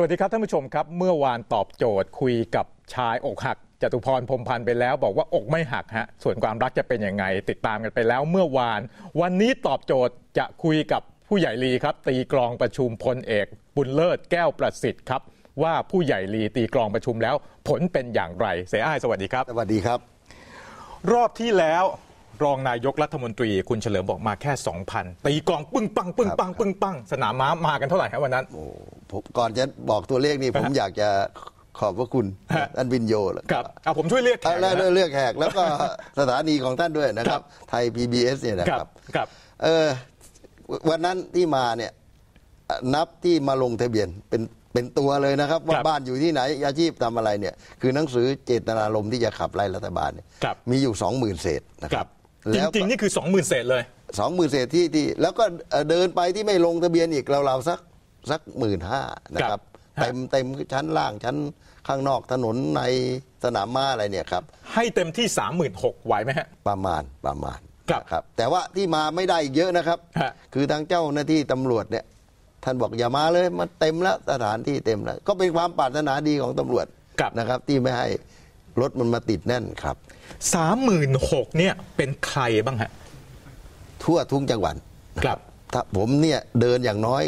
สวัสดีครับท่านผู้ชมครับ เมื่อวานตอบโจทย์คุยกับชายอกหักจตุพรพรหมพันธ์ไปแล้ว บอกว่าอกไม่หักฮะส่วนความรักจะเป็นยังไง ติดตามกันไปแล้วเมื่อวาน วันนี้ตอบโจทย์จะคุยกับผู้ใหญ่ลีครับ ตีกลองประชุมพลเอก บุญเลิศแก้วประสิทธิ์ครับ ว่าผู้ใหญ่ลีตีกลองประชุมแล้ว ผลเป็นอย่างไร เสียอ้ายสวัสดีครับ สวัสดีครับ รอบที่แล้ว รองนายกรัฐมนตรีคุณเฉลิมบอกมาแค่ 2,000 ตีกลองปึ้งปังปึ้งปังปึ้งปังสนามม้ามากันเท่าไหร่ครับวันนั้นผมก่อนจะบอกตัวเลขนี่ผมอยากจะขอบพระคุณฮะท่านวินโยแล้วครับเอาผมช่วยเรียกแขอะกแล้วนะเลือกแขกแล้วก็สถานีของท่านด้วยนะครับ ไทย PBS เนี่ยนะคครัรับบครับเออวันนั้นที่มาเนี่ยนับที่มาลงทะเบียนเป็นเป็นตัวเลยนะครับ ว่าบ้านอยู่ที่ไหนอาชีพทำอะไรเนี่ย คือหนังสือเจตนารมณ์ที่จะขับไล่รัฐบาลเนี่ยครับมีอยู่สองหมื่นเศษนะคครัรับบ จแล้วริงๆนี่คือ 20,000 เศษเลย สองหมื่นเศษที่ที่แล้วก็เอ่อเดินไปที่ไม่ลงทะเบียนอีกเราเราๆสักสักหมื่นห้านะคครัรับบฮะเต็มเต็มชั้นล่างชั้นข้างนอกถนนในสนามม้าอะไรเนี่ยครับ ให้เต็มที่ 36,000ไหวไหมฮะ ประมาณประมาณครับครับ แต่ว่าที่มาไม่ได้อีกเยอะนะครับ ฮะ คือทางเจ้าหน้าที่ตำรวจเนี่ย ท่านบอกอย่ามาเลยมันเต็มแล้วสถานที่เต็มแล้ว ก็เป็นความปรารถนาดีของตำรวจครับ นะครับ ที่ไม่ให้ รถมันมาติดแน่นครับ36,000เนี่ยเป็นใครบ้างฮะ ทั่วทุกจังหวัดนะครับ ถ้าผมเนี่ยเดินอย่างน้อย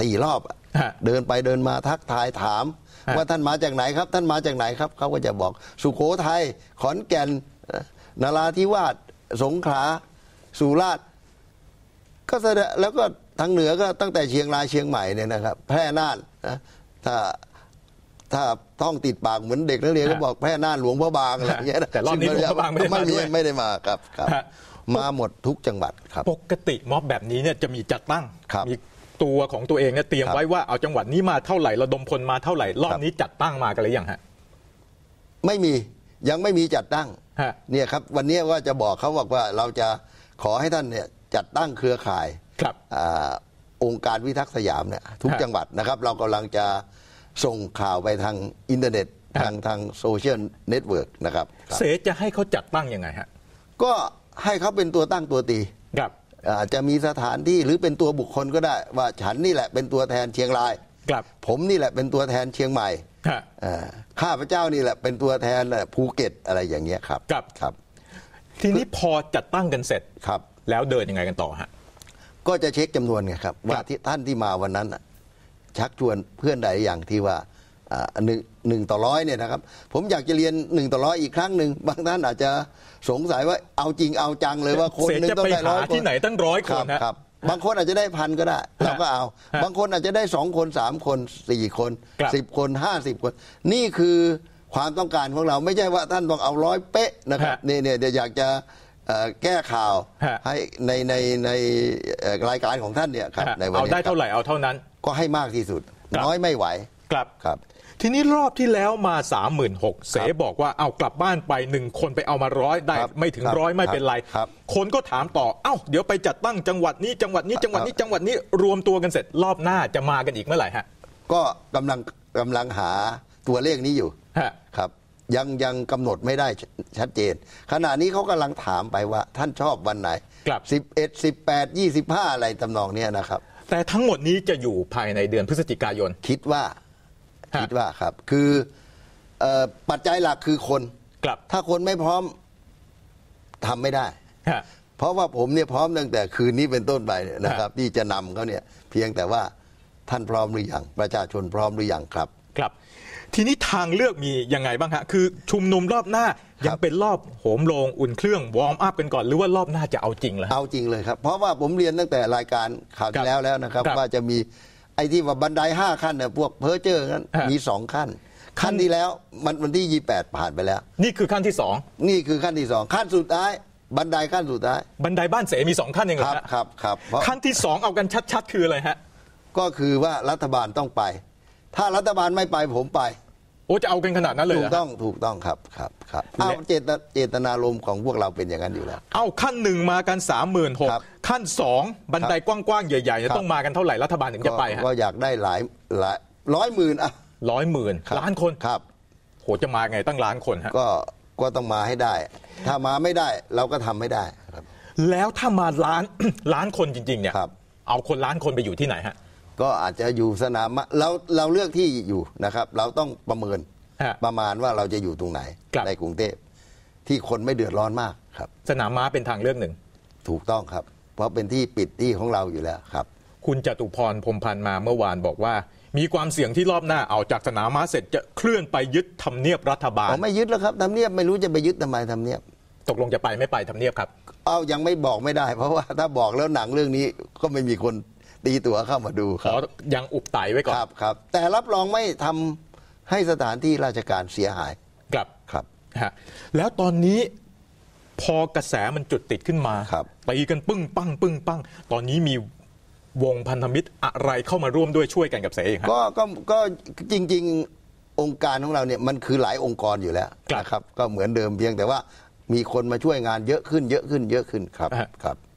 สี่รอบอะฮะเดินไปเดินมาทักทายถาม ฮะ ว่าท่านมาจากไหนครับ ท่านมาจากไหนครับเขาก็จะบอกสุโขทัยขอนแก่นเอ่อนราธิวาสสงขลาสุราษฎร์ก็แสดงแล้วก็ทางเหนือก็ตั้งแต่เชียงรายเชียงใหม่เนี่ยนะครับ แพร่น่านนะถ้า ถ้าท่องติดปากเหมือนเด็กนักเรียนก็ฮะบอกแพร่น่านหลวงพระบางอะไรอย่างเงี้ยะแต่รอบนี้หลวงพระบางไม่ได้มาไม่มีด้วยไม่ได้มาครับครับฮะมาหมดทุกจังหวัดครับ ปกติม็อบแบบนี้เนี่ยจะมีจัดตั้งครับมีตัวของตัวเองเนี่ยเตรียมครับไว้ว่าเอาจังหวัดนี้มาเท่าไหร่ระดมพลมาเท่าไหร่รอบครับนี้จัดตั้งมากันหรือยังฮะไม่มียังไม่มีจัดตั้งฮะเนี่ยครับ วันนี้ว่าจะบอกเขาบอกว่าเราจะขอให้ท่านเนี่ยจัดตั้งเครือข่ายครับอาองค์การวิทักษ์สยามเนี่ยทุกฮะจังหวัดนะครับ เรากำลังจะ ส่งข่าวไปทางอินเทอร์เน็ตฮะทางทางโซเชียลเน็ตเวิร์กนะครับครับ เสจะให้เขาจัดตั้งยังไงฮะ ก็ให้เขาเป็นตัวตั้งตัวตีครับอาจจะมีสถานที่หรือเป็นตัวบุคคลก็ได้ ว่าฉันนี่แหละเป็นตัวแทนเชียงรายครับผมนี่แหละเป็นตัวแทนเชียงใหม่ฮะอ่าข้าพเจ้านี่แหละเป็นตัวแทนภูเก็ตอะไรอย่างเงี้ยครับครับครับ ทีนี้พอจัดตั้งกันเสร็จครับ แล้วเดินยังไงกันต่อฮะก็จะเช็คจำนวนไงครับ ว่าที่ท่านที่มาวันนั้นน่ะ ชักชวนเพื่อนใดอย่างที่ว่าอ่าหนึ่งหนึ่งต่อร้อยเนี่ยนะครับ ผมอยากจะเรียนหนึ่งต่อร้อยอีกครั้งหนึ่งบางท่านอาจจะสงสัยว่าเอาจริงเอาจังเลยว่าคนเสหนึ่งจะต้องไปได้ร้หาอยคนที่ไหนตั้งร้อยคครันบฮะครับ บางคนอาจจะได้พันก็ได้เราก็เอาฮะบางคนอาจจะได้สองคนสามคนสี่คนครับสิบคนห้าสิบคน นี่คือความต้องการของเราไม่ใช่ว่าท่านต้องเอาร้อยเป๊ะนะครับฮะนี่เนี่ยเดี๋ยวอยากจะเอ่อแก้ข่าวฮะให้ในในในเอ่อรายการของท่านเนี่ยครับฮะในวันเอานี้ได้ครับเท่าไหร่เอาเท่านั้น ก็ให้มากที่สุด ครับ น้อยไม่ไหวครับ ครับ ทีนี้รอบที่แล้วมา 36,000เสบอกว่าเอากลับบ้านไปหนึ่งคนไปเอามาร้อยได้ครับไม่ถึงครับร้อยไม่เป็นไร ครับ คนก็ถามต่อ เอ้า เดี๋ยวไปจัดตั้งจังหวัดนี้จังหวัดนี้จังหวัดนี้จังหวัดนี้รวมตัวกันเสร็จรอบหน้าจะมากันอีกเมื่อไหร่ฮะก็กำลังกำลังหาตัวเลขนี้อยู่ฮะ ครับยังยังกำหนดไม่ได้ชชัดเจน ขณะนี้เขากำลังถามไปว่าท่านชอบวันไหนครับ 11 18 25 อะไรตำนองเนี้ยนะครับ แต่ทั้งหมดนี้จะอยู่ภายในเดือนพฤศจิกายน คิดว่าฮะคิดว่าครับ คือเอ่อปัจจัยหลักคือคนกลับ ถ้าคนไม่พร้อมทำไม่ได้ ฮะ เพราะว่าผมเนี่ยพร้อมตั้งแต่คืนนี้เป็นต้นไปเนี่ยนะครับ ที่จะนำเขาเนี่ย เพียงแต่ว่าท่านพร้อมหรือยังประชาชนพร้อมหรือยังครับ ครับ ทีนี้ทางเลือกมียังไงบ้างฮะคือชุมนุมรอบหน้ายังเป็นรอบโหมโรงอุ่นเครื่องวอร์มอัพเป็นก่อนหรือว่ารอบหน้าจะเอาจริงแล้วเอาจริงเลยครับ เพราะว่าผมเรียนตั้งแต่รายการข่าวครัที่บแล้วแล้วนะครับครับ ว่าจะมีไอ้ที่ว่าบันไดห้าขั้นเนี่ยพวกเพอร์เจอร์นั้นฮะมีสองขั้น ขั้นที่แล้วมันวันที่ยี่แปดผ่านไปแล้ว นี่คือขั้นที่สองนี่คือขั้นที่สองขั้นสุดท้ายบันไดขั้นสุดท้าย บันไดบ้านเสมีสองขั้นเองเหรคอรับฮะครับครับเพราะขั้นที่สองเอากันชัด ๆ คืออะไรฮะก็คือว่ารัฐบาลต้องไป ถ้ารัฐบาลไม่ไปผมไป โอ้จะเอากันขนาดนั้นเลยถูเหรกอต้ฮะองถูกต้องครับครับครับและเอาเจตเจตนารมณ์ของพวกเราเป็นอย่างนั้นอยู่แล้ว เอาขั้นหนึ่งมากันสามหมื่นหกครับขั้นสองบันไดกว้างๆใหญ่ๆเนี่ยครับ ต้องมากันเท่าไหร่รัฐบาลถึงจะไปฮะก็อยากได้หลายหลายร้อยหมื่นอะร้อยหมื่นครับล้านคนครับ โหจะมาไงตั้งล้านคนฮะก็ก็ต้องมาให้ได้ ถ้ามาไม่ได้เราก็ทำไม่ได้ครับ แล้วถ้ามาล้าน ล้านคนจริงๆเนี่ยครับ เอาคนล้านคนไปอยู่ที่ไหนฮะ ก็อาจจะอยู่สนามม้าเราเราเลือกที่อยู่นะครับ เราต้องประเมินฮะประมาณว่าเราจะอยู่ตรงไหนครับในกรุงเทพที่คนไม่เดือดร้อนมากครับ สนามม้าเป็นทางเลือกหนึ่ง ถูกต้องครับ เพราะเป็นที่ปิดที่ของเราอยู่แล้วครับ คุณจตุพรพรหมพันธ์มาเมื่อวานบอกว่า มีความเสี่ยงที่รอบหน้าเอาจากสนามม้าเสร็จจะเคลื่อนไปยึดทำเนียบรัฐบาลผมไม่ยึดแล้วครับทำเนียบไม่รู้จะไปยึดทำไมทำเนียบตกลงจะไปไม่ไปทำเนียบครับ เอายังไม่บอกไม่ได้ เพราะว่าถ้าบอกแล้วหนังเรื่องนี้ก็ไม่มีคน ตีตั๋วเข้ามาดูขครัอบยังอุบไตไว้ก่อคนรับครับ แต่รับรองไม่ทำให้สถานที่ราชการเสียหายกลับครับ ฮะแล้วตอนนี้พอกระแสมันจุดติดขึ้นมาครับ ตีกันปึ้งปังปึ้งปังตอนนี้มีวงพันธมิตรอะไรเข้ามาร่วมด้วยช่วยกันกับเสเองครับก็ก็ก็จริง ๆ องค์การของเราเนี่ยมันคือหลายองค์กรอยู่แล้วครับนะครับ ก็เหมือนเดิมเพียงแต่ว่ามีคนมาช่วยงานเยอะขึ้นเยอะขึ้นเยอะขึ้นครับฮะ ครับแต่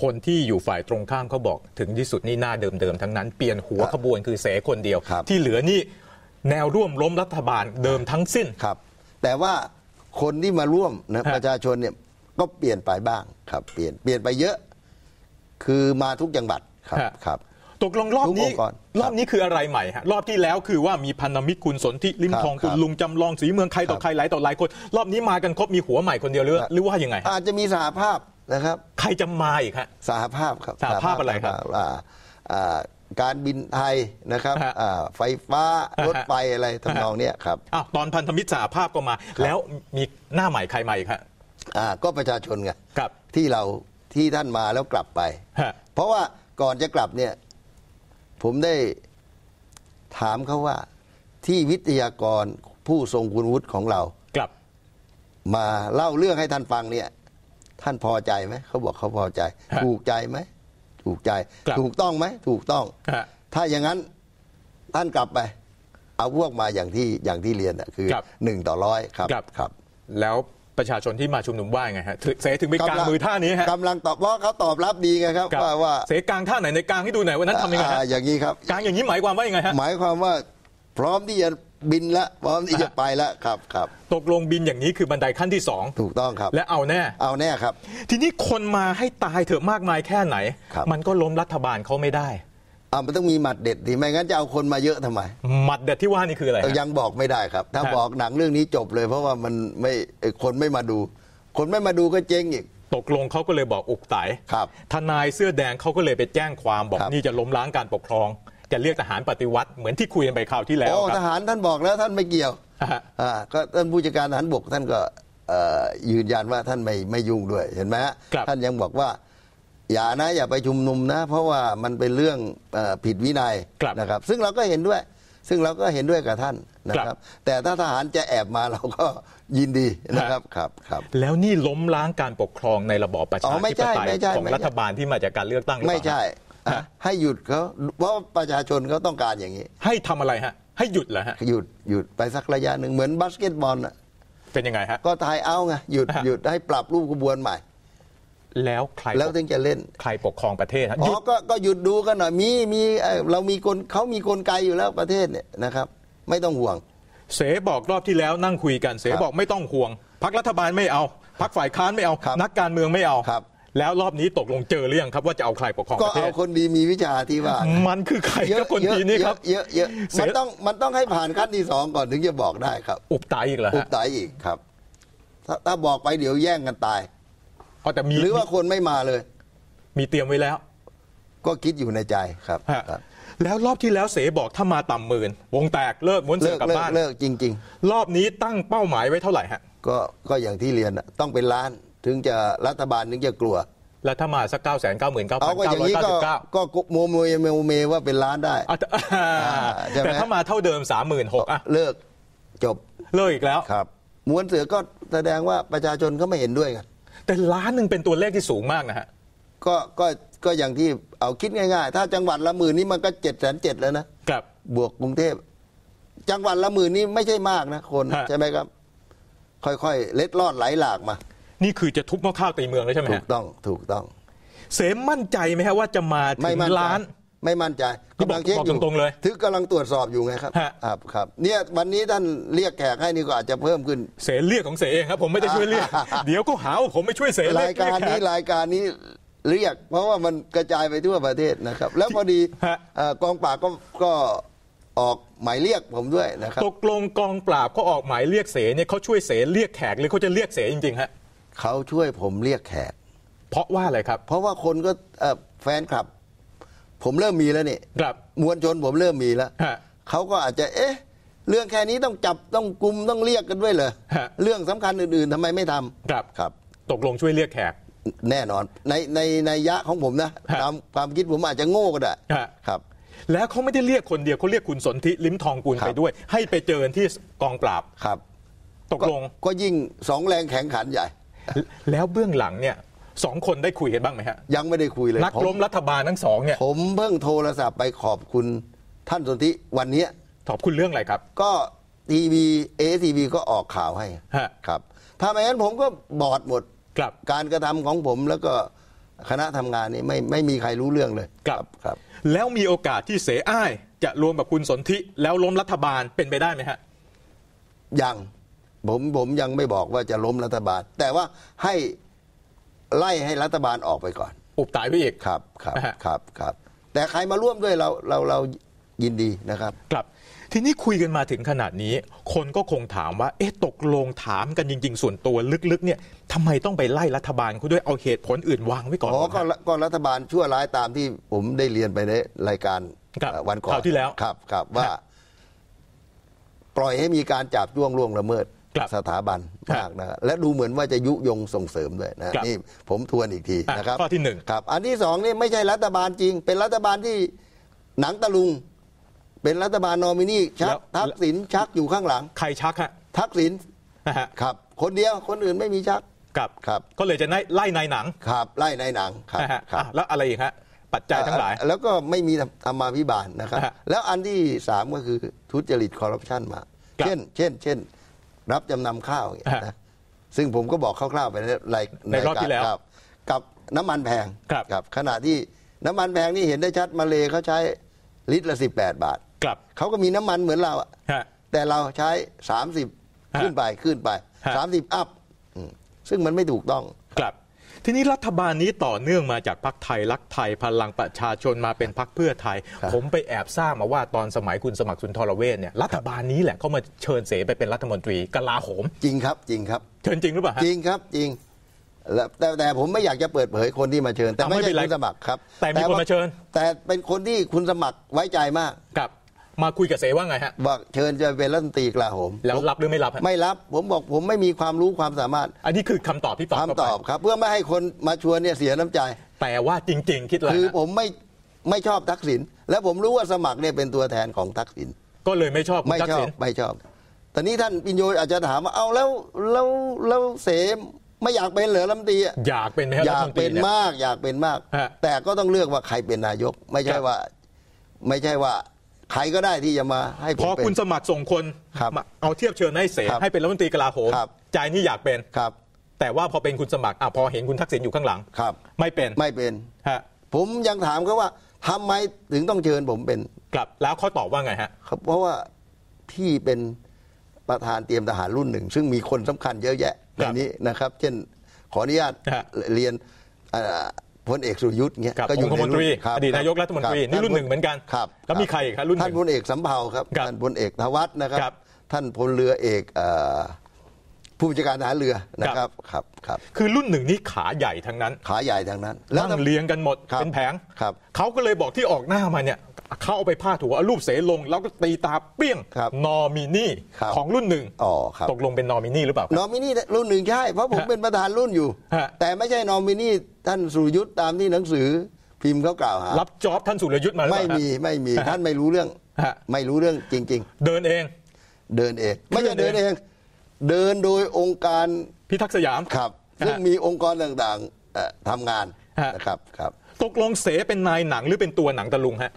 คนที่อยู่ฝ่ายตรงข้ามเขาบอกถึงที่สุดนี่หน้าเดิมๆทั้งนั้นเปลี่ยนหัวครับขบวนคือเสคนเดียวครับที่เหลือนี่แนวร่วมล้มรัฐบาลเดิมทั้งสิ้นครับ แต่ว่าคนที่มาร่วมนะฮะประชาชนเนี่ยก็เปลี่ยนไปบ้างครับ เปลี่ยนเปลี่ยนไปเยอะ คือมาทุกจังหวัดครับฮะครับตกลงรอบทุกนี้องค์กรรอบนี้คืออะไรใหม่ฮะรอบที่แล้วคือว่ามีพันธมิตรคุณสนธิลิมครับทองคุณครับลุงจำลองสีเมืองใครต่อครับใครหลายต่อหลายคน รอบนี้มากันครบมีหัวใหม่คนเดียวหรือครับหรือว่ายังไงฮะอาจจะมีสหภาพ นะครับใครจะมาอีกฮะ สหภาพครับสหภาพอะไรครับ อ่าอ่าการบินไทยนะครับฮะ อ่าไฟฟ้าฮะรถไฟอะไรทำนองเนี้ยครับอ้าวตอนพันธมิตรสหภาพก็มา แล้วมีหน้าใหม่ใครมาอีกฮะอ่าก็ประชาชนไงครับ ที่เราที่ท่านมาแล้วกลับไป ฮะ เพราะว่าก่อนจะกลับเนี่ย ผมได้ถามเขาว่า ที่วิทยากรผู้ทรงคุณวุฒิของเรา กลับ มาเล่าเรื่องให้ท่านฟังเนี่ย ท่านพอใจไหมเขาบอกเขาพอใจ ฮะถูกใจไหมถูกใจ ครับ ถูกต้องไหมถูกต้อง ฮะ ถ้าอย่างนั้นท่านกลับไป เอาพวกมาอย่างที่อย่างที่เรียนอะคือครับหนึ่งต่อร้อยครับครับ ครับ แล้วประชาชนที่มาชุมนุมว่าไงฮะถึงเสถึงไปกลางมือท่านี้ฮะกำลังตอบเพราะเขาตอบรับดีไงครับครับว่าว่าเสกลางท่าไหนในกลางให้ดูหน่อยวันนั้นทำยังไงอ่าฮะอย่างนี้ครับ กลางอย่างนี้หมายความว่ายังไงฮะ หมายความว่าพร้อมที่จะ บินละพร้อมที่จะอ่าไปละครับครับตกลงบินอย่างนี้คือบันไดขั้นที่สองถูกต้องครับ และเอาแน่ เอาแน่ครับ ทีนี้คนมาให้ตายเถอะมากมายแค่ไหน ครับ มันก็ล้มรัฐบาลเขาไม่ได้อ่ามันต้องมีหมัดเด็ดดิไม่งั้นจะเอาคนมาเยอะทำไมหมัดเด็ดที่ว่านี่คืออะไรฮะ ยังบอกไม่ได้ครับ ถ้าฮะบอกหนังเรื่องนี้จบเลย เพราะว่ามันไม่เอ่อคนไม่มาดู คนไม่มาดูก็เจ๊งอีก ตกลงเขาก็เลยบอกอุกไตครับทนายเสื้อแดงเขาก็เลยไปแจ้งความบอกครับ นี่จะล้มล้างการปกครอง จะเรียกทหารปฏิวัติเหมือนที่คุยกันไปคราวที่แล้วโอ้คทรับหารท่านบอกแล้วท่านไม่เกี่ยวฮะอ่าก็ท่านผู้จัดการทหารบกท่านก็เอ่อยืนยันว่าท่านไม่ไม่ยุ่งด้วยเห็นไหมฮะครับ ท่านยังบอกว่า อย่านะอย่าไปชุมนุมนะ เพราะว่ามันเป็นเรื่องเออผิดวินัยครับนะครับ ซึ่งเราก็เห็นด้วย ซึ่งเราก็เห็นด้วยกับท่านนะคครัรับ บ แต่ถ้าทหารจะแอบมาเราก็ยินดีนะครับครับครับ แล้วนี่ล้มล้างการปกครองในระบอบประอ๋ชาอไม่ธิปใช่ไตยไม่ใช่ของไม่ใช่ รัฐบาลที่มาจากการเลือกตั้งหรือเปไม่ล่า ใช่อะ ให้หยุดเขาเพราะประชาชนเขาต้องการอย่างนี้ ให้ทำอะไรฮะ ให้หยุดเหรอฮะ หยุดหยุดไปสักระยะหนึ่งเหมือนบาสเกตบอลน่ะเป็นยังไงฮะ ก็ทายเอาไงหยุดฮะหยุดให้ปรับรูปกระบวนใหม่ แล้วใครแล้วถึงจะเล่นใครปกครองประเทศฮะอ๋หยุอดก็ก็หยุดดูกันหน่อยมีมีเอ่อเรามีกลเขามีกลไกอยู่แล้วประเทศเนี่ยนะครับ ไม่ต้องห่วง เสบอกรอบที่แล้วนั่งคุยกัน เสครับบอกไม่ต้องห่วง พักรัฐบาลไม่เอา พักฝ่ายค้านไม่เอา ครับนักการเมืองไม่เอา ครับ แล้วรอบนี้ตกลงเจอหรือยังครับว่าจะเอาใครปกครองก็ประเทเอาศคนดีมีวิชาที่ว่ามันคือใครครับคนทีนี้ครับ เยอะเยอะเสีมัยนต้องมันต้องให้ผ่านขั้นที่สองก่อนถึงจะบอกได้ครับ อุบตายอีกเหรออุฮะบตายอีกครับ ถ้าถ้าบอกไปเดี๋ยวแย่งกันตาย เอาแต่มีหรือว่าคนไม่มาเลย มีเตรียมไว้แล้วก็คิดอยู่ในใจครับฮะครับแล้วรอบที่แล้วเสบอกถ้ามาต่ำหมื่นวงแตกเลิกม้วนเลิเสือกกลับเลิกบ้าน เลิกจริง รอบนี้ตั้งเป้าหมายไว้เท่าไหร่ฮะ ๆ ก็ก็อย่างที่เรียนน่ะต้องเป็นล้าน ถึงจะรัฐบาลถึงจะกลัว แล้วถ้ามาสักเก้าแสนเก้าหมื่นเก้าพัเอานก็อเก้าย่างร้อยนี้เก้าก็สิบเก้าก็โมโมเมโมเมว่าเป็นล้านได้แต่ใช่ไหม แต่ถ้ามาเท่าเดิมสามหมื่นหกอะเลิกจบเลิกอีกแล้ว ครับ ม้วนเสือก็แสดงว่าประชาชนเขาไม่เห็นด้วยไงแต่ล้านหนึ่งเป็นตัวเลขที่สูงมากนะฮะ ก็ก็ก็อย่างที่เอาคิดง่ายๆ ถ้าจังหวัดละหมื่นนี่มันก็เจ็ดแสนเจ็ดแล้วนะ ครับ บวกกรุงเทพ จังหวัดละหมื่นนี่ไม่ใช่มากนะคน ฮะ ใช่ไหมครับ ค่อยๆ เล็ดลอดไหลหลากมา นี่คือจะทุบหม้อข้าวตีเมืองแล้วใช่ไหมถูฮะกต้องถูกต้อง เสมมั่นใจไหมฮะว่าจะมาถึไม่งมั่นใจล้าน ไม่มั่นใจนี่บอกกำลังเช็คบอกอยู่ตรงๆเลยถึงกำลังตรวจสอบอยู่ไงครับฮะ ครับครับเนี่ยวันนี้ท่านเรียกแขกให้นี่ก็อาจจะเพิ่มขึ้น เสเรียกของเสเองครับผมไม่ได้ช่วยเรียก เดี๋ยวก็หาว่าผมไม่ช่วยเสเรีรายการนี้เขรายการนี้เรียก เพราะว่ามันกระจายไปทั่วประเทศนะครับ แล้วพอดีฮะ เอ่อกองปราบก็ก็ออกหมายเรียกผมด้วยนะครับ ตกลงกองปราบเขาออกหมายเรียกเสเนี่ยเขาช่วยเสเรียกแขกหรือเขาจะเรียกเสจริงๆฮะ เขาช่วยผมเรียกแขก เพราะว่าอะไรครับ เพราะว่าคนก็เอ่อแฟนคลับ ผมเริ่มมีแล้วนี่ครับมวลชนผมเริ่มมีแล้วฮะ เขาก็อาจจะ เอ๊ะ เรื่องแค่นี้ต้องจับต้องกลุมต้องเรียกกันด้วยเหรอฮะ เรื่องสำคัญอื่นๆทำไมไม่ทำครับ ครับ ตกลงช่วยเรียกแขก แน่นอน ในในในยะของผมนะฮะตามความคิดผมอาจจะโง่ก็ได้ฮะ ครับ แล้วเขาไม่ได้เรียกคนเดียวเขาเรียกคุณสนธิลิ้มทองกุลครับ ไปด้วย ให้ไปเจอกันที่กองปราบครับตกลง ก็ยิ่งสองแรงแข่งขันใหญ่ แล้วเบื้องหลังเนี่ยสองคนได้คุยกันบ้างไหมฮะยังไม่ได้คุยเลยนักผมล้มรัฐบาลทั้งสองเนี่ยผมเพิ่งโทรศัพท์ไปขอบคุณท่านสนธิวันเนี้ยขอบคุณเรื่องอะไรครับ ก็ทีวีเอทีวีก็ออกข่าวให้ฮะ ครับ ถ้าไม่งั้นผมก็บอดหมด ครับ การกระทำของผมแล้วก็คณะทำงานนี่ไม่ไม่มีใครรู้เรื่องเลยครับ ครับ แล้วมีโอกาสที่เสอ้าย จะรวมกับคุณสนธิแล้วล้มรัฐบาลเป็นไปได้ไหมฮะ ยัง ผมผมยังไม่บอกว่าจะล้มรัฐบาล แต่ว่าให้ไล่ให้รัฐบาลออกไปก่อน อุบตายไปอีก ครับครับนะฮะครับครับ แต่ใครมาร่วมด้วยเราเราเรายินดีนะครับ ครับ ทีนี้คุยกันมาถึงขนาดนี้ คนก็คงถามว่า เอ๊ะตกลงถามกันจริง ๆ ส่วนตัวลึกๆ เนี่ยทำไมต้องไปไล่รัฐบาลเขาด้วยเอาเหตุผลอื่นวางไว้ก่อนอ๋อก็เหรอฮะก็รัฐบาลชั่วร้ายตามที่ผมได้เรียนไปในรายการครับเอ่อวันก่อนคราวที่แล้วครับครับว่าครับปล่อยให้มีการจับจ้วงล่วงละเมิด ครับสถาบันครับมากนะและดูเหมือนว่าจะยุยงส่งเสริมด้วยนะครับนี่ผมทวนอีกทีอะนะครับข้อที่หนึ่งครับ อันที่สองนี่ไม่ใช่รัฐบาลจริง เป็นรัฐบาลที่หนังตะลุง เป็นรัฐบาลนอมินีชักทักษิณชักอยู่ข้างหลัง ใครชักฮะทักษิณนะฮะครับ คนเดียวคนอื่นไม่มีชักกับครับ ก็เลยจะไล่ไล่นายหนังครับไล่ในหนังครับนะฮะครับอะแล้วอะไรอีกฮะปัจจัยทั้งหลายอะแล้วก็ไม่มีธรรมาภิบาลนะครับฮะแล้วอันที่สามก็คือทุจริตคอร์รัปชันมาครับเช่น เช่น เช่น รับจำนำข้าวอย่างเงี้ยฮะนะซึ่งผมก็บอกคร่าวๆไปในรายในรอบที่แล้วครับกับน้ำมันแพงครับ ขณะที่น้ำมันแพงนี่เห็นได้ชัดมาเลเขาใช้ลิตรละสิบแปดบาทกลับเขาก็มีน้ำมันเหมือนเราอะฮะ แต่เราใช้สามสิบฮะขึ้นไปขึ้นไป ฮะสามสิบอัพอืมซึ่งมันไม่ถูกต้องกลับ ทีนี้รัฐบาลนี้ต่อเนื่องมาจากพรรคไทยรักไทยพลังประชาชนมาเป็นพรรคเพื่อไทยครับผมไปแอบทราบมาว่าตอนสมัยคุณสมัครสุนทรเวชเนี่ยรัฐบาลนี้แหละเขามาเชิญเสไปเป็นรัฐมนตรีกลาโหม จริงครับจริงครับ เชิญจริงหรือเปล่าฮะ จริงครับจริงแล้วแต่แต่ผมไม่อยากจะเปิดเผยคนที่มาเชิญ แต่อะไม่ไม่เป็ใช่นไรคุณสมัครครับแต่มีคนว่มาเชิญ แต่เป็นคนที่คุณสมัครไว้ใจมากกับ มาคุยกับเสว่าไงฮะ บอกเชิญจะเป็นรัฐมนตรีกลาโหมแล้วผมรับหรือไม่รับฮะไม่รับผมบอกผมไม่มีความรู้ความสามารถอันนี้คือคำตอบที่ตอบเข้าคำไปตอบครับ เพื่อไม่ให้คนมาชวนเนี่ยเสียน้ำใจ แต่ว่าจริง ๆ คิดอะไรคือฮะผมไม่ไม่ชอบทักษิณและผมรู้ว่าสมัครเนี่ยเป็นตัวแทนของทักษิณก็เลยไม่ชอบคุณไม่ทักชอษิบณไม่ชอบตอนนี้ท่านปิญโยอาจจะถามว่าเอาแล้วแล้วแล้วเสมไม่อยากเป็นเหรอรัฐมนตรีอะ อยากเป็นไหมฮะอรัยาฐกมนตเป็รีนเนี่ยมากอยากเป็นมาก ฮะแต่ก็ต้องเลือกว่าใครเป็นนายก ไม่ใช่ครับว่า ไม่ใช่ว่า ใครก็ได้ที่จะมาให้ผพมอเป็นคุณสมัครส่งคนครับมาเอาเทียบเชิญให้เสครับให้เป็นรัฐมนตรีกลาโหมครับ ใจนี่อยากเป็น ครับแต่ว่าพอเป็นคุณสมัครอะพอเห็นคุณทักษิณอยู่ข้างหลัง ครับ ไม่เป็นไม่เป็น ฮะผมยังถามเขาว่าทำไมถึงต้องเชิญผมเป็นกลับแล้วเขาตอบว่าไงฮะ ครับเพราะว่าพี่เป็นประธานเตรียมทหารรุ่นหนึ่ง ซึ่งมีคนสำคัญเยอะแยะคในรับนี้นะครับ เช่นขออนุญาตฮะ เรียนเอ่อ พลเอกสุรยุทธ์เงี้ยกับก็องคมนตรีคบอดีตนายกรัฐมนตรีคบนี่รุ่นหนึ่งเหมือนกันครับแล้วมีใครอีกครับรุ่นหนึ่งท่านพลเอกสำเภาครับครับท่านพลเอกทวัฒน์นะครับครับ ท่านพลเรือเอกเอ่อผู้บัญชาการทหารเรือนะครับครับครับ คือรุ่นหนึ่งนี่ขาใหญ่ทั้งนั้น ขาใหญ่ทั้งนั้น แล้วนั่งเลี้ยงกันหมดครับเป็นแผงครับเขาก็เลยบอกที่ออกหน้ามาเนี่ย เขาเอาไปพาดหัวเอารูปเสลง แล้วก็ตีตาเปี้ยงครับนอมินีครับของรุ่นหนึ่งอ๋อครับ ตกลงเป็นนอมินีหรือเปล่าครับ นอมินีรุ่นหนึ่งใช่ เพราะผมฮะเป็นประธานรุ่นอยู่ ฮะ แต่ไม่ใช่นอมินีท่านสุรยุทธ์ตามที่หนังสือพิมพ์เขากล่าวหารับจ็อบท่านสุรยุทธ์มาหรือเปไม่ล่าฮะมีไม่มีฮะท่านไม่รู้เรื่อง ฮะ ไม่รู้เรื่องจริง เดินเอง ๆ เดินเองไม่ใช่เดิเดินนเอเองงเดินโดยองค์การพิทักษ์สยามขับฮะซึ่งมีองค์กรต่างๆเอ่อทำงานฮะ นะครับครับ ตกลงเสเป็นนายหนังหรือเป็นตัวหนังตะลุงฮะ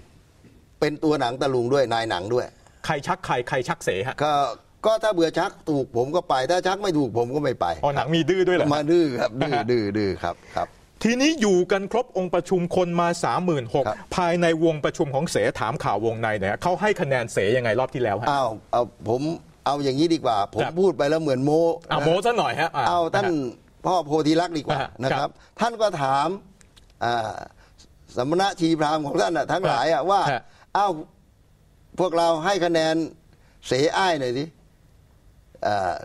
เป็นตัวหนังตะลุงด้วยนายหนังด้วย ใครชักใครใครชักเสฮะก็ก็ถ้าเบื่อชักถูกผมก็ไป ถ้าชักไม่ถูกผมก็ไม่ไปอ๋อหนังมีดื้อด้วยเหรอฮะมาดื้อครับดื้อฮะดื้อดื้อครับครับ ทีนี้อยู่กันครบองค์ประชุมคนมา 3 6 0 0ครับ0ภายในวงประชุมของเสถามข่าววงในเนี่ยเขาให้คะแนนเสยังไงรอบที่แล้วฮะอ้าวเอาผมเอาอย่างนี้ดีกว่า ผมครับพูดไปแล้วเหมือนโมอะนะโม้ซะหน่อยฮะะเอาท่านฮะพ่อโพธิลักษ์ดีกว่าอ่าฮะนะคครัรับบท่านก็ถามอ่าสมณะชีพราหมณ์ของท่านน่ะทั้งหลายอะว่าฮะเอ้าพวกเราให้คะแนนเสอ้ายหน่อยดิอ่า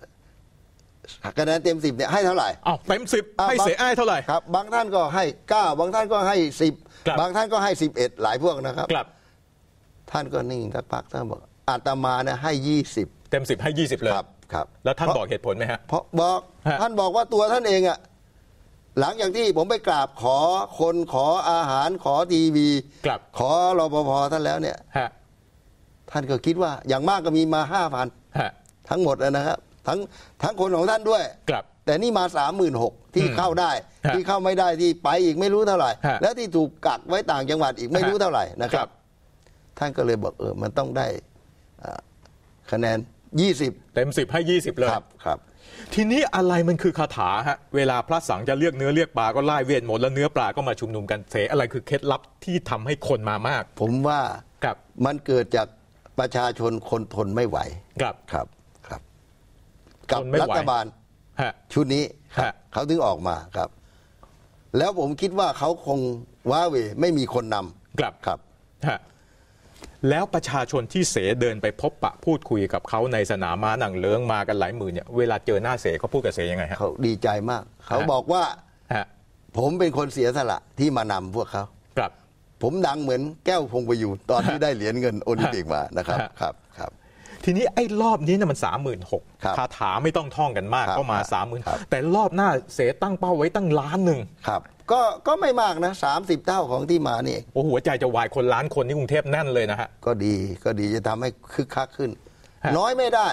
คะแนนเต็มสิบเนี่ยให้เท่าไหร่ อ้าวเต็มสิบอะให้บาง เสียอ้ายเท่าไหร่ ครับ บางท่านก็ให้เก้าบางท่านก็ให้สิบครับ บางท่านก็ให้สิบเอ็ดหลายพวกนะครับ กลับท่านก็นิ่งสักพักท่านบอกอาตมาเนี่ยให้ยี่สิบเต็มสิบให้ยี่สิบเลย ครับครับ แล้วท่านเพระบอกเหตุผลไหมฮะ เพราะบอกฮะ ท่านบอกว่าตัวท่านเองอะ หลังจากที่ผมไปกราบขอคนขออาหารขอทีวีกลับขอรปภท่านแล้วเนี่ย ฮะท่านก็คิดว่าอย่างมากก็มีมาห้าพันฮะทั้งหมดนะครับ ทั้งทั้งคนของท่านด้วย กลับ แต่นี่มาสามหมื่นหกที่อืมเข้าได้ ฮะที่เข้าไม่ได้ที่ไปอีกไม่รู้เท่าไหร่ ฮะ และที่ถูกกักไว้ต่างจังหวัดอีกไม่รู้ฮะเท่าไหร่นะคครัรับ บ ท่านก็เลยบอกเออมันต้องได้อ่าคะแนนยี่สิบเต็มสิบให้ยี่สิบเลย ครับครับ ทีนี้อะไรมันคือคาถาฮะเวลาพระสังฆ์จะเรียกเนื้อเรียกปลาก็ไล่เวทมนต์แล้วเนื้อปลาก็มาชุมนุมกันเสอะไรคือเคล็ดลับที่ทำให้คนมามาก ผมว่าครับมันเกิดจากประชาชนคนทนไม่ไหวกลับครับครับ กับทนไม่ไหวรัฐบาลฮะชุดนี้ครับฮะเขาถึงออกมาครับ แล้วผมคิดว่าเขาคงว้าเหวไม่มีคนนกลับำครับฮะ แล้วประชาชนที่เสเดินไปพบปะพูดคุยกับเขาในสนามม้าหนังเลิ้งมากันหลายหมื่นเนี่ยเวลาเจอหน้าเสเขาพูดกับเสยังไงฮะเขาดีใจมาก เขาฮะบอกว่าฮะผมเป็นคนเสียสละที่มานำพวกเขากลับ ผมดังเหมือนแก้วพงประยูนตอนที่ได้เหรียญเงินโอลิมปิกมานะครับฮะครับครับ ทีนี้ไอ้รอบนี้เนี่ยมันสามหมื่นหกครับคาถาไม่ต้องท่องกันมากครับก็มาครับสามหมื่นครับแต่รอบหน้าเสตั้งเป้าไว้ตั้งล้านหนึ่งครับก็ก็ไม่มากนะสามสิบเท่าของที่มานี่เองโอ้หัวใจจะวายคนล้านคนที่กรุงเทพแน่นเลยนะฮะ ก็ดีก็ดีจะทำให้คึกคักขึ้นฮะน้อยไม่ได้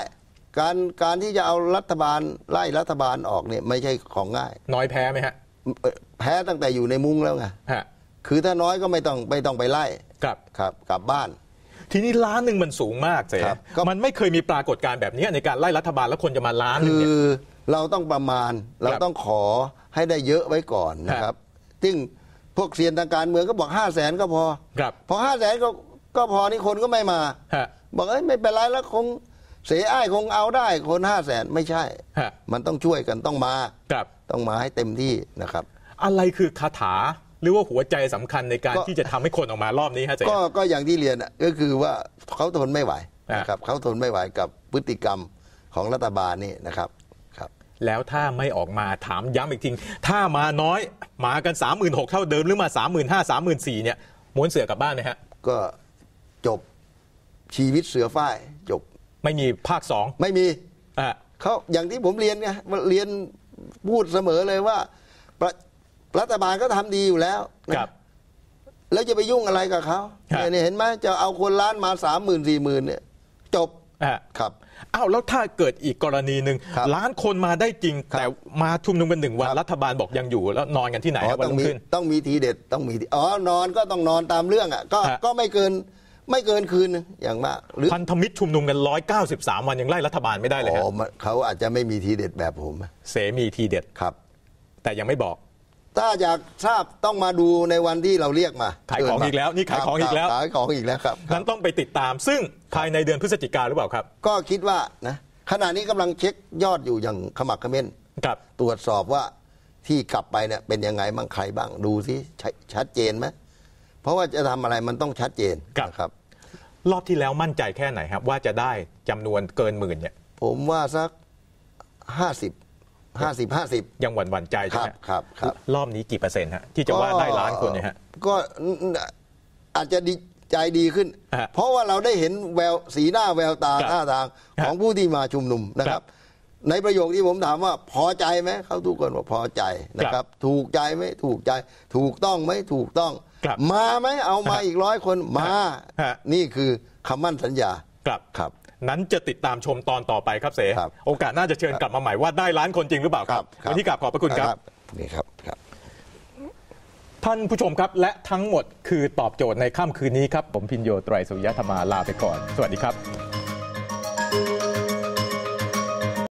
การการที่จะเอารัฐบาลไล่รัฐบาลออกเนี่ยไม่ใช่ของง่าย น้อยแพ้ไหมฮะเอ่อแพ้ตั้งแต่อยู่ในมุ้งแล้วไงฮะคือถ้าน้อยก็ไม่ต้องไม่ต้องไปไล่กลับครับกลับบ้าน ทีนี้ล้านหนึ่งมันสูงมากเสครับก็ มันไม่เคยมีปรากฏการณ์แบบนี้ในการไล่รัฐบาลแล้วคนจะมาล้านหนึ่คืงเนี่ย อเราต้องประมาณเราต้องขอให้ได้เยอะไว้ก่อนนะครับซึ่งพวกเซียนทางการเมืองก็บอกห้าแสนก็พอครับพอห้าแสนก็ก็พอนี่คนก็ไม่มา ฮะบอกเอ้ยไม่เป็นไรแล้วคงเสียอ้ายคงเอาได้คนห้าแสนไม่ใช่ ฮะ มันต้องช่วยกันต้องมากลับ ต้องมาให้เต็มที่นะครับ อะไรคือคาถา หรือว่าหัวใจสำคัญในการก็ที่จะทำให้คนออกมารอบนี้ฮะเจ๊ก็ก็อย่างที่เรียนอะก็คือว่าเขาทนไม่ไหวอะนะครับเขาทนไม่ไหวกับพฤติกรรมของรัฐบาลนี่นะครับครับแล้วถ้าไม่ออกมาถามย้ำอีกทีถ้ามาน้อยมากัน 3 6 0 0 0เท่าเดิมหรือมา 3 5 0 0 0 3 4 0 0เนี่ยม้วนเสือกลับบ้านไหมฮะ ก็จบชีวิตเสือฝ้ายจบ ไม่มีภาคสองไม่มีอะเขาอย่างที่ผมเรียนไงเรียนพูดเสมอเลยว่าป ระรัฐบาลก็ทำดีอยู่แล้วนะครับ แล้วจะไปยุ่งอะไรกับเขาครับเนี่ยเห็นไหมจะเอาคนล้านมาสามหมื่นสี่หมื่นเนี่ยจบอะ ครับ อ้าวแล้วถ้าเกิดอีกกรณีหนึ่งครับล้านคนมาได้จริง ครับแต่มาชุมนุมกันหนึ่งวันครับ รัฐบาลบอกยังอยู่แล้วนอนกันที่ไหนอ๋อฮะวันต้องรุ่งมีขึ้น ต้องมีทีเด็ดต้องมีทีอ๋อนอนก็ต้องนอนตามเรื่องอะก็ฮะ ก็ไม่เกินไม่เกินคืนนึงอย่างมากหรือพันธมิตรชุมนุมกัน 193 วันยังไล่รัฐบาลไม่ได้เลยอ๋ฮะอมันเขาอาจจะไม่มีทีเด็ดแบบผมเสมีทีเด็ด ครับ แต่ยังไม่บอก ถ้าอยากทราบต้องมาดูในวันที่เราเรียกมาขายของเชิญมอีกแล้วนี่ขายของอีกแล้วขายของอีกแล้วครับนั้นต้องไปติดตาม ซึ่งภายในเดือนพฤศจิกาหรือเปล่าครับ ก็คิดว่านะขณะนี้กำลังเช็คยอดอยู่อย่างขมักเขม้นกับตรวจสอบว่าที่กลับไปเนี่ยเป็นยังไงบ้างใครบ้างดูสิชัดชัดเจนไหมเพราะว่าจะทำอะไรมันต้องชัดเจนนะครับ รอบที่แล้วมั่นใจแค่ไหนครับ ว่าจะได้จำนวนเกินหมื่นเนี่ย ผมว่าสักห้าสิบ ห้าสิบห้าสิบ ยังหวั่นหวั่นๆใจคใช่รัไหบมครับครับ รอบนี้กี่เปอร์เซ็นต์ฮะที่จะว่าได้ล้านคนเนี่ยฮะ ก็อาจจะดีใจดีขึ้น ฮะเพราะว่าเราได้เห็นแววสีหน้าแววตาครับท่าทางฮะของผู้ที่มาชุมนุมนะคครัรับ บ ในประโยคที่ผมถามว่าพอใจไหมเขาทุกคนบอกพอใจนะคครัรับบถูกใจไหมถูกใจ ถูกต้องไหมถูกต้อง ครับมาไหมเอามาอีกร้อยคนมา ฮะ นี่คือคำมั่นสัญญา กลับ ครับ นั้นจะติดตามชมตอนต่อไปครับเสครับโอกาสน่าจะเชิญกลับมาใหม่ว่าได้ล้านคนจริงหรือเปล่าครับวันนี้กลับขอบพระคุณครับ นี่ครับครับ ท่านผู้ชมครับ และทั้งหมดคือตอบโจทย์ในค่ำคืนนี้ครับ ผมพินโยไตรสุริยธรรมาลาไปก่อน สวัสดีครับ